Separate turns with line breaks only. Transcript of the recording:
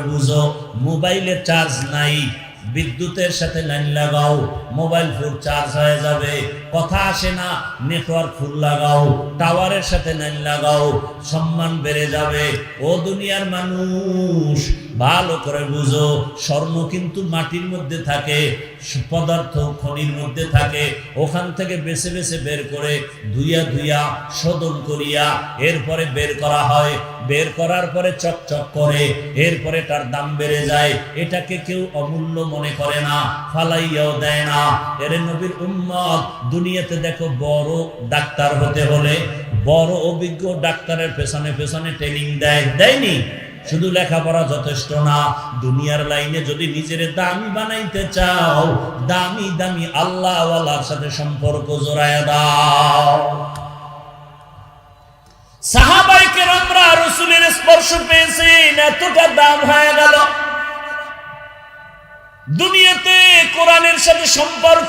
বুঝো মোবাইলে চার্জ নাই। বিদ্যুতের সাথে লাইন লাগাও, মোবাইল ফোন চার্জ হয়ে যাবে। কথা আসে না নেটওয়ার্ক ফুল লাগাও টাওয়ারের সাথে লাইন লাগাও, সম্মান বেড়ে যাবে। ও দুনিয়ার মানুষ, ভালো করে বুঝো, স্বর্ণ কিন্তু মাটির মধ্যে থাকে, পদার্থ খনির মধ্যে থাকে। ওখান থেকে বেছে বেছে বের করে ধুইয়া ধুইয়া শোধন করিয়া এরপরে বের করা হয়। বের করার পরে চকচক করে, এরপরে তার দাম বেড়ে যায়। এটাকে কেউ অমূল্য মনে করে না, ফালাইয়াও দেয় না। এর নবীর উম্মত, দুনিয়াতে দেখো বড় ডাক্তার হতে হলে, বড় অভিজ্ঞ ডাক্তারের পেছনে পেছনে ট্রেনিং দেয়, দেয়নি। শুধু লেখাপড়া যথেষ্ট না, দুনিয়ার লাইনে যদি নিজের দামি বানাইতে চাও, দামি দামি আল্লাহওয়ালার সাথে সম্পর্ক জোড়ায় দাও। সাহাবাইকে আমরা রসুলের স্পর্শ পেয়েছি এতটা দাম হয়ে দুনিয়াতে কোরআনের সাথে সম্পর্ক